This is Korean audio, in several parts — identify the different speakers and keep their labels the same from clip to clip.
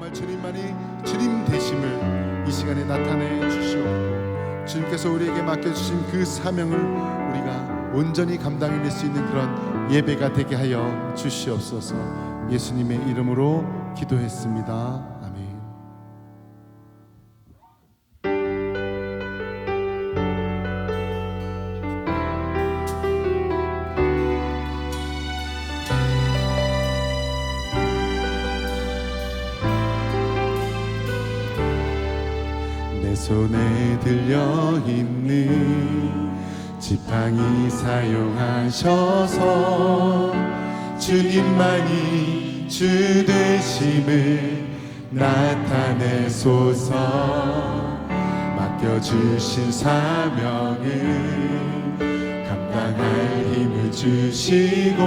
Speaker 1: 정말 주님만이 주님 되심을 이 시간에 나타내 주시옵고 주님께서 우리에게 맡겨주신 그 사명을 우리가 온전히 감당해낼 수 있는 그런 예배가 되게 하여 주시옵소서. 예수님의 이름으로 기도했습니다 내 손에 들려 있는 지팡이 사용하셔서 주님만이 주 되심을 나타내소서. 맡겨주신 사명을 감당할 힘을 주시고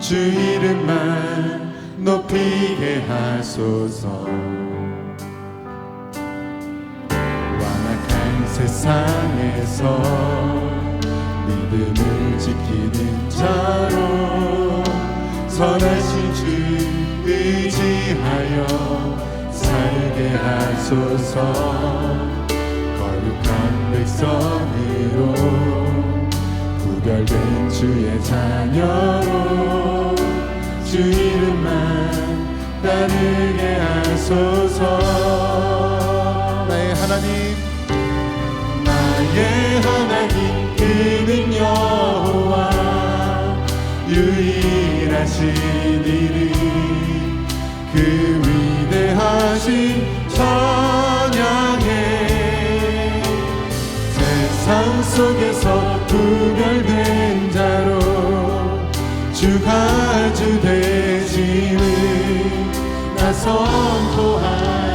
Speaker 1: 주 이름만 높이게 하소서 세상에서 믿음을 지키는 자로 선하신 주 의지하여 살게 하소서. 거룩한 백성으로 구별된 주의 자녀로 주 이름만 따르게 하소서. 나의 하나님 그는 여호와 유일하신 이름. 그 위대하신 찬양해 세상 속에서 구별된 자로 주가 주 되심을 나 선포하리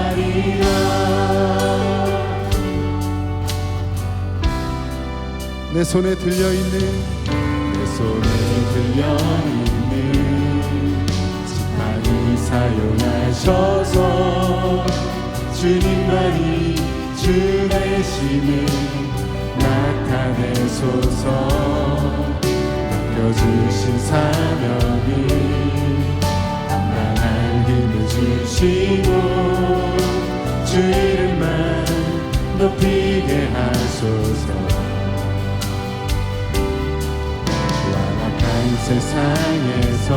Speaker 1: 내 손에 들려 있는 내 손에 들려 있는 지팡이 사용하셔서 주님만이 주 되심을 나타내소서. 맡겨주신 사명을 감당할 힘을 주시고 주 이름만 높이게 하소서 세상에서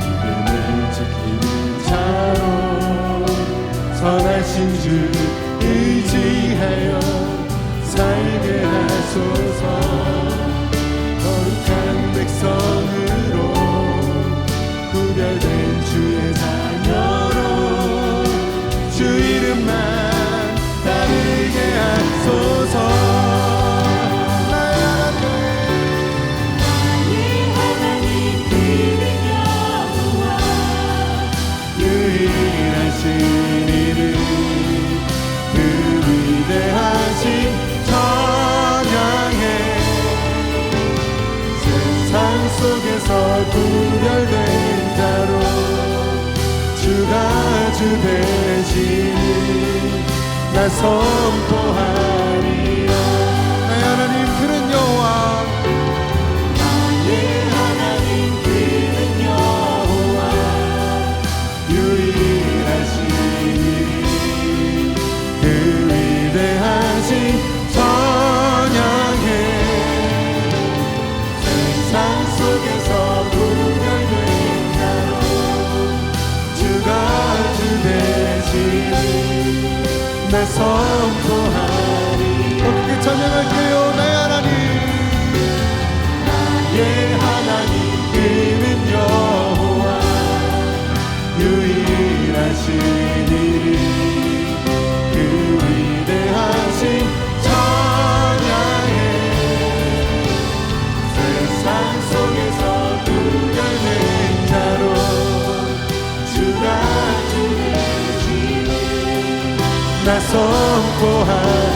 Speaker 1: 믿음을 지키는 자로 선하신 주 의지하여 살게 하소서. 거룩한 백성으로 구별된 되시니 나 선포하 나 선포하리. 어떻게 찬양할게요 나 선포하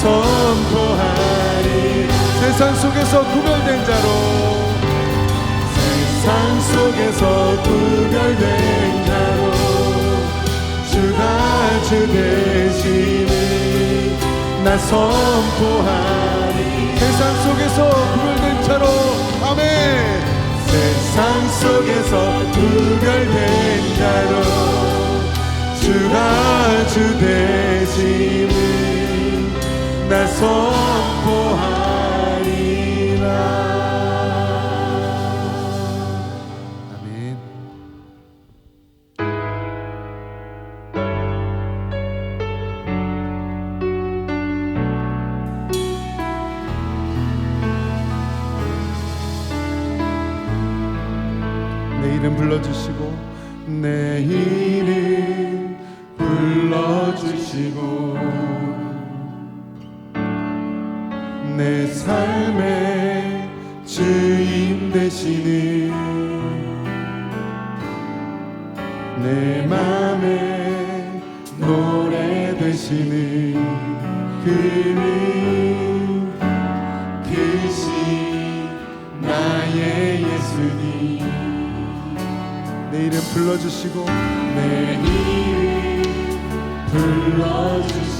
Speaker 1: 선포하리. 세상 속에서 구별된 자로. 세상 속에서 구별된 자로. 주가 주 되시니 나 선포하리. 세상 속에서 구별된 자로. 아멘. 세상 속에서 구별된 자로. 주가 주 되심을 나선 되시는 내 맘에 노래 되시는 그는 그시 나의 예수님. 내 이름 불러주시고 내 이름 불러주시고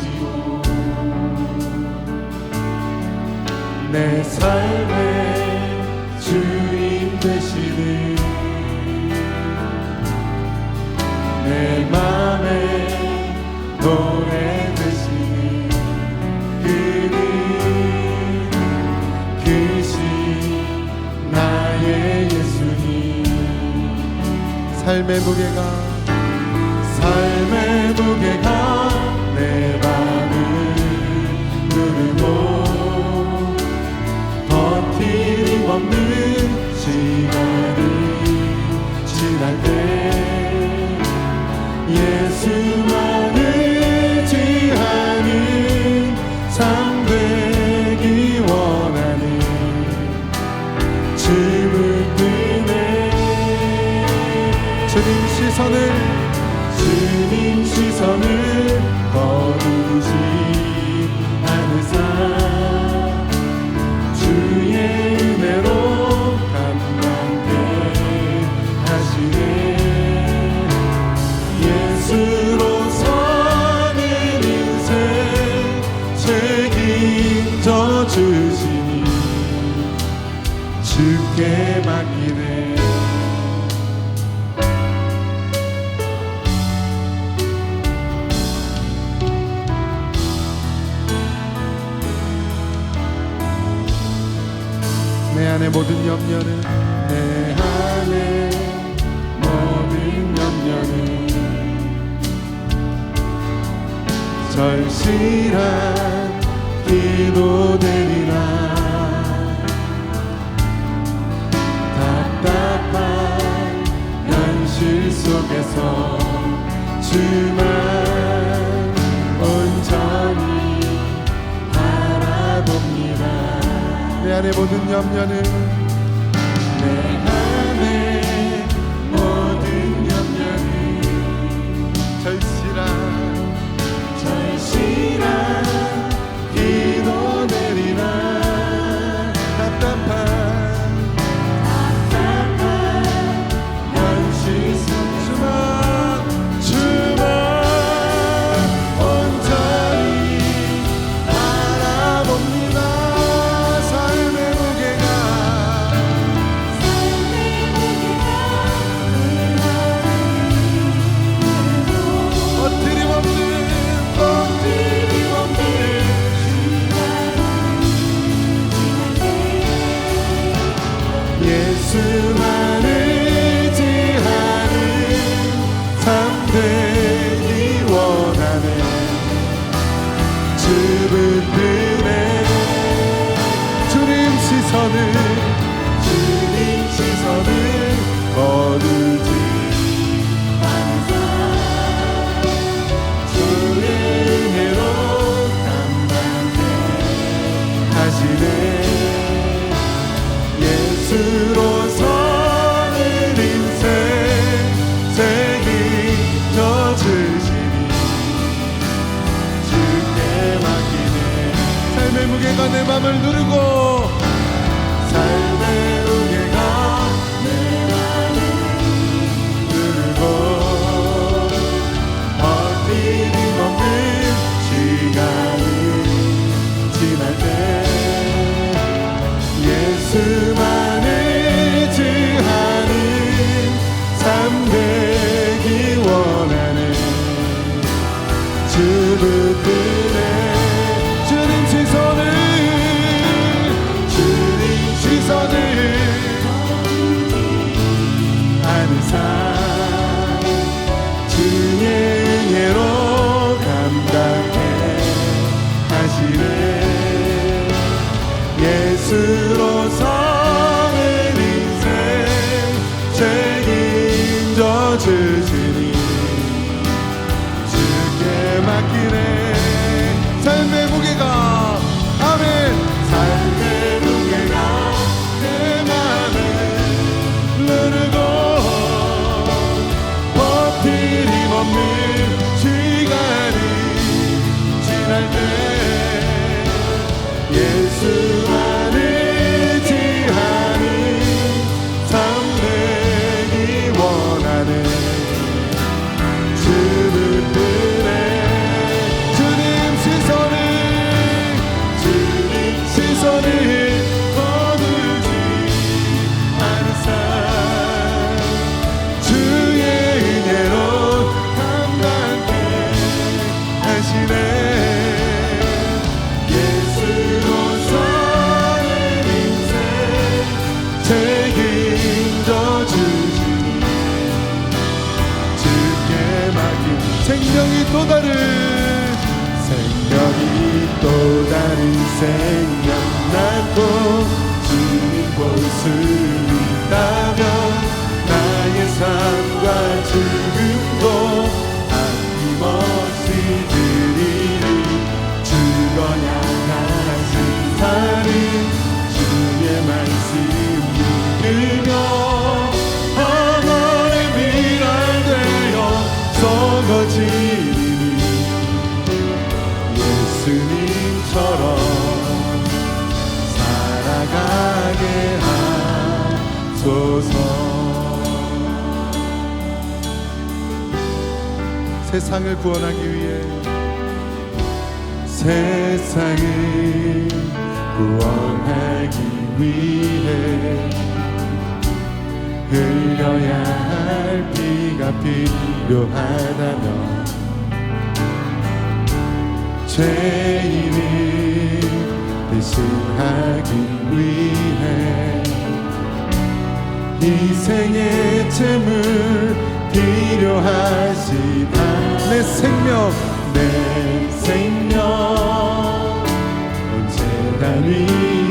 Speaker 1: 예수 주시니 주께 맡기네. 내 안의 모든 염려는 내 안의 모든 염려는 절실한 기도되리 내가 내 맘을 누르고 나를 구원하기 위해 세상을 구원하기 위해 흘려야 할 비가 필요하다면 죄인을 대신하기 위해 희생의 재물 필요하시다 내 생명. 내 생명. 언제나 위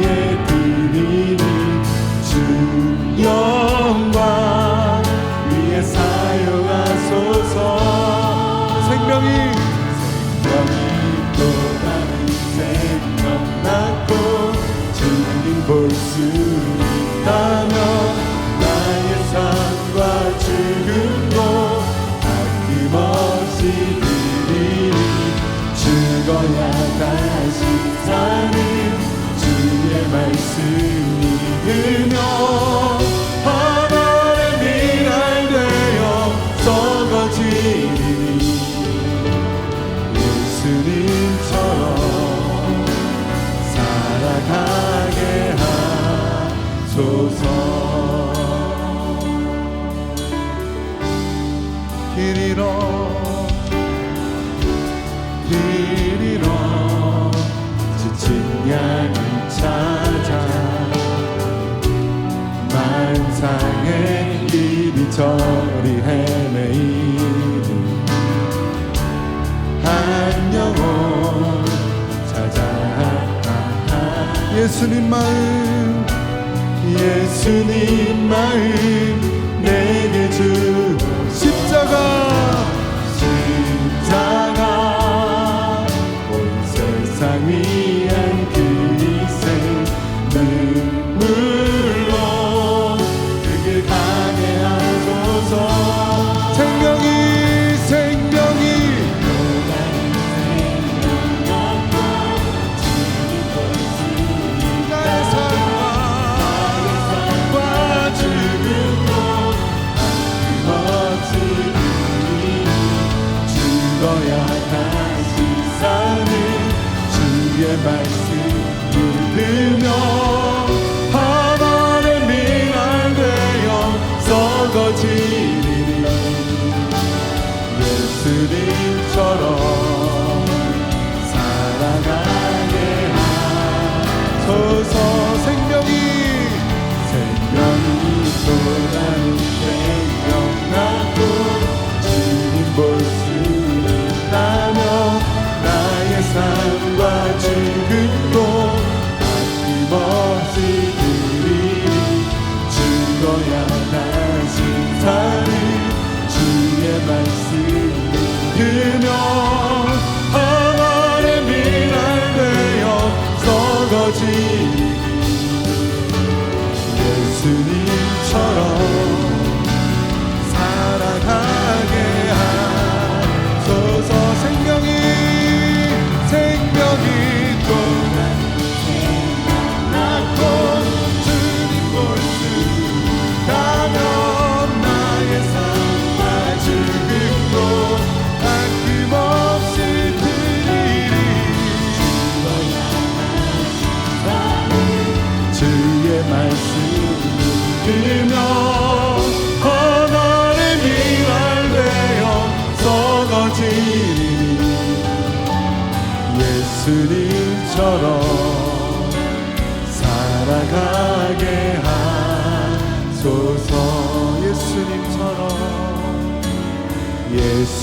Speaker 1: 한 영혼 찾아 예수님 마음 예수님 마음 내게 주 하 예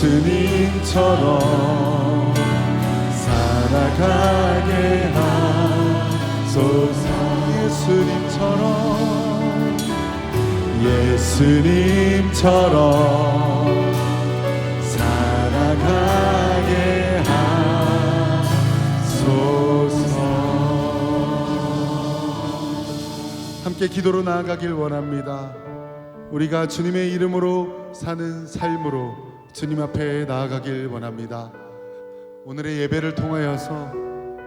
Speaker 1: 예수님처럼 살아가게 하소서 예수님처럼 예수님처럼 살아가게 하소서 함께 기도로 나아가길 원합니다. 우리가 주님의 이름으로 사는 삶으로 주님 앞에 나아가길 원합니다. 오늘의 예배를 통하여서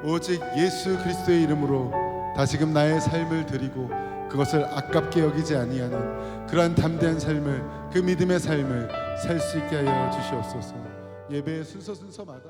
Speaker 1: 오직 예수 그리스도의 이름으로 다시금 나의 삶을 드리고 그것을 아깝게 여기지 아니하는 그러한 담대한 삶을 그 믿음의 삶을 살 수 있게 하여 주시옵소서. 예배의 순서 순서마다